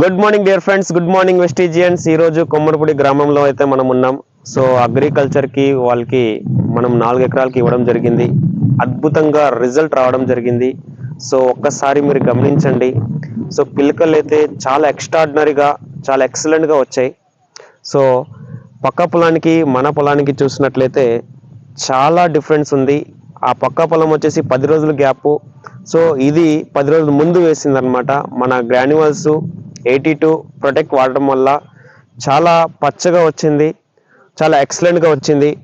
Good morning dear friends good morning Vestigians ఈ రోజు కొమ్మరపూడి గ్రామంలో అయితే మనం ఉన్నాం. సో అగ్రికల్చర్కి వాళ్ళకి మనం నాలుగు ఎకరాలకి ఇవ్వడం జరిగింది. అద్భుతంగా రిజల్ట్ రావడం జరిగింది. సో ఒక్కసారి మీరు గమనించండి. సో పిలకలు అయితే చాలా ఎక్స్ట్రాడినరీగా చాలా ఎక్సలెంట్గా వచ్చాయి. సో పక్క పొలానికి మన పొలానికి చూసినట్లయితే చాలా డిఫరెన్స్ ఉంది. ఆ పక్క పొలం వచ్చేసి పది రోజుల గ్యాప్ సో ఇది పది రోజుల ముందు వేసిందనమాట మన గ్రాన్యువల్స్ ఎయిటీ టూ ప్రొటెక్ట్ వాడడం వల్ల చాలా పచ్చగా వచ్చింది చాలా ఎక్సలెంట్గా వచ్చింది.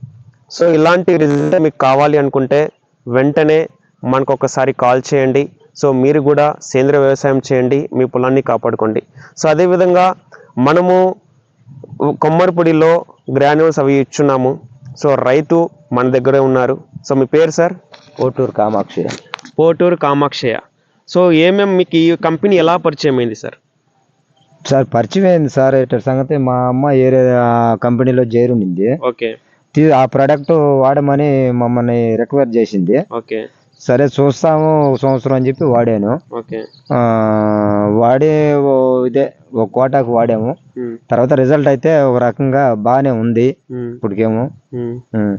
సో ఇలాంటి రిజల్ట్ మీకు కావాలి అనుకుంటే వెంటనే మనకు ఒకసారి కాల్ చేయండి. సో మీరు కూడా సేంద్రియ వ్యవసాయం చేయండి మీ పొలాన్ని కాపాడుకోండి. సో అదేవిధంగా మనము కొమ్మరిపొడిలో గ్రాన్యూల్స్ అవి ఇచ్చున్నాము. సో రైతు మన దగ్గరే ఉన్నారు. సో మీ పేరు సార్? కోటూరు కామాక్షి. పోటూరు కామాక్షయ్య. సో ఏమేం మీకు ఈ కంపెనీ ఎలా పరిచయం అయింది సార్? సార్ పరిచయం అయింది సార్? ఇట్ట సంగతి మా అమ్మ ఏరే కంపెనీలో చేరుండింది ఓకే. తీ- ఆ ప్రోడక్ట్ వాడమని మమ్మల్ని రిక్వైర్ చేసింది. ఓకే. సరే చూస్తాము ఒక సంవత్సరం అని చెప్పి వాడాను. ఓకే. ఆ, వాడే ఓ ఇదే ఒక కోటాకు వాడాము. ఉమ్, తర్వాత రిజల్ట్ అయితే ఒక రకంగా బాగానే ఉంది. ఉమ్, ఇప్పటికేమో. ఉమ్. ఉమ్.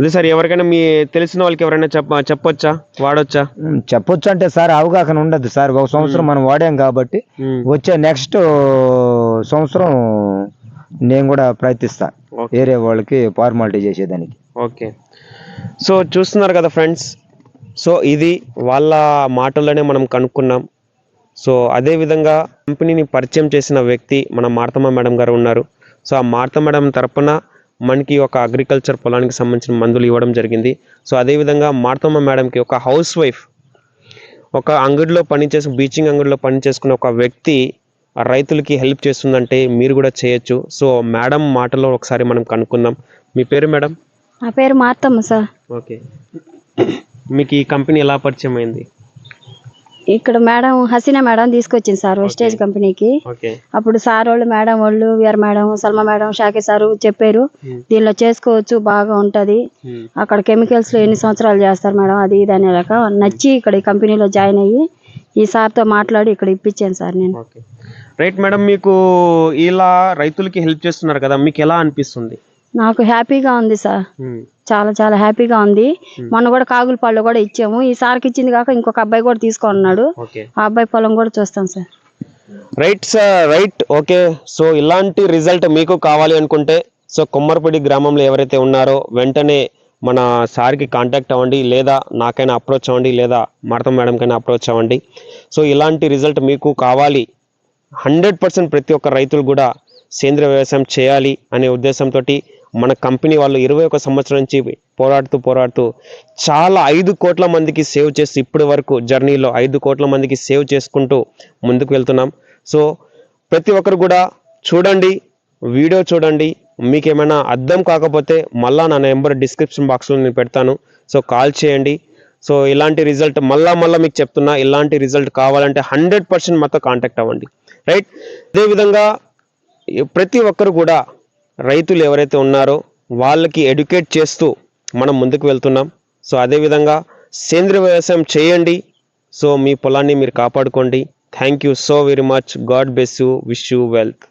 అదే సార్ ఎవరికైనా మీ తెలిసిన వాళ్ళకి ఎవరైనా చెప్ప చెప్పొచ్చా? వాడొచ్చా? చెప్పొచ్చు అంటే సార్ అవగాహన ఉండదు సార్. ఒక సంవత్సరం మనం వాడాం కాబట్టి వచ్చే నెక్స్ట్ సంవత్సరం నేను కూడా ప్రయత్నిస్తా. వేరే వాళ్ళకి ఫార్మాలిటీ చేసేదానికి. ఓకే. సో చూస్తున్నారు కదా ఫ్రెండ్స్ సో ఇది వాళ్ళ మాటల్లోనే మనం కనుక్కున్నాం. సో అదే విధంగా కంపెనీని పరిచయం చేసిన వ్యక్తి మన మార్తమ్మ మేడం గారు ఉన్నారు. సో ఆ మార్త మేడం తరపున మనకి ఒక అగ్రికల్చర్ పొలానికి సంబంధించిన మందులు ఇవ్వడం జరిగింది. సో అదే విధంగా మార్తమ్మ మేడంకి ఒక హౌస్ వైఫ్ ఒక అంగడిలో పనిచేసి బీచింగ్ అంగడిలో పని చేసుకున్న ఒక వ్యక్తి రైతులకి హెల్ప్ చేస్తుందంటే మీరు కూడా చేయొచ్చు. సో మేడం మాటలో ఒకసారి మనం కనుక్కుందాం. మీ పేరు మేడం? నా పేరు మార్తమ్మ సార్. ఓకే. మీకు ఈ కంపెనీ ఎలా పరిచయం అయింది? ఇక్కడ మేడం హసీనా మేడం తీసుకొచ్చింది సార్ వెస్టేజ్ కంపెనీకి. అప్పుడు సార్ వాళ్ళు మేడం వాళ్ళు వీఆర్ మేడం సల్మా మేడం షాకే సార్ చెప్పారు. దీనిలో చేసుకోవచ్చు బాగా ఉంటది. అక్కడ కెమికల్స్లో ఎన్ని సంవత్సరాలు చేస్తారు మేడం అది ఇది అనే రకం నచ్చి ఇక్కడ ఈ కంపెనీలో జాయిన్ అయ్యి ఈ సార్తో మాట్లాడి ఇక్కడ ఇప్పించాను సార్ నేను. రైట్ మేడం మీకు ఇలా రైతులకి హెల్ప్ చేస్తున్నారు కదా మీకు ఎలా అనిపిస్తుంది? నాకు హ్యాపీగా ఉంది సార్. చాలా చాలా హ్యాపీగా ఉంది. మొన్న కూడా కాగుల పళ్ళు కూడా ఇచ్చాము. ఈ సార్కి ఇచ్చింది కాక ఇంకొక అబ్బాయి కూడా తీసుకున్నాడు ఆ అబ్బాయి పొలం కూడా చూస్తాం sir. Right sir right. Okay. So ఇలాంటి రిజల్ట్ మీకు కావాలి అనుకుంటే సో కొమ్మరపల్లి గ్రామంలో ఎవరైతే ఉన్నారో వెంటనే మన సార్కి కాంటాక్ట్ అవ్వండి లేదా నాకైనా అప్రోచ్ అవ్వండి లేదా మార్తం మేడంకైనా అప్రోచ్ అవ్వండి. సో ఇలాంటి రిజల్ట్ మీకు కావాలి. హండ్రెడ్ పర్సెంట్ ప్రతి ఒక్క రైతులు కూడా సేంద్రియ వ్యవసాయం చేయాలి అనే ఉద్దేశంతో మన కంపెనీ వాళ్ళు ఇరవై ఒక సంవత్సరం నుంచి పోరాడుతూ పోరాడుతూ చాలా ఐదు కోట్ల మందికి సేవ్ చేసి ఇప్పటి వరకు జర్నీలో ఐదు కోట్ల మందికి సేవ్ చేసుకుంటూ ముందుకు వెళ్తున్నాం. సో ప్రతి ఒక్కరు కూడా చూడండి వీడియో చూడండి. మీకు ఏమైనా అర్థం కాకపోతే మళ్ళా నా నెంబర్ డిస్క్రిప్షన్ బాక్స్లో నేను పెడతాను. సో కాల్ చేయండి. సో ఇలాంటి రిజల్ట్ మళ్ళా మళ్ళీ మీకు చెప్తున్నా ఇలాంటి రిజల్ట్ కావాలంటే హండ్రెడ్ పర్సెంట్ మాతో కాంటాక్ట్ అవ్వండి. రైట్? అదేవిధంగా ప్రతి ఒక్కరు కూడా రైతులు ఎవరైతే ఉన్నారో వాళ్ళకి ఎడ్యుకేట్ చేస్తూ మనం ముందుకు వెళ్తున్నాం. సో అదేవిధంగా సేంద్రియ వ్యవసాయం చేయండి. సో మీ పొలాన్ని మీరు కాపాడుకోండి. Thank you so very much God bless you wish you wealth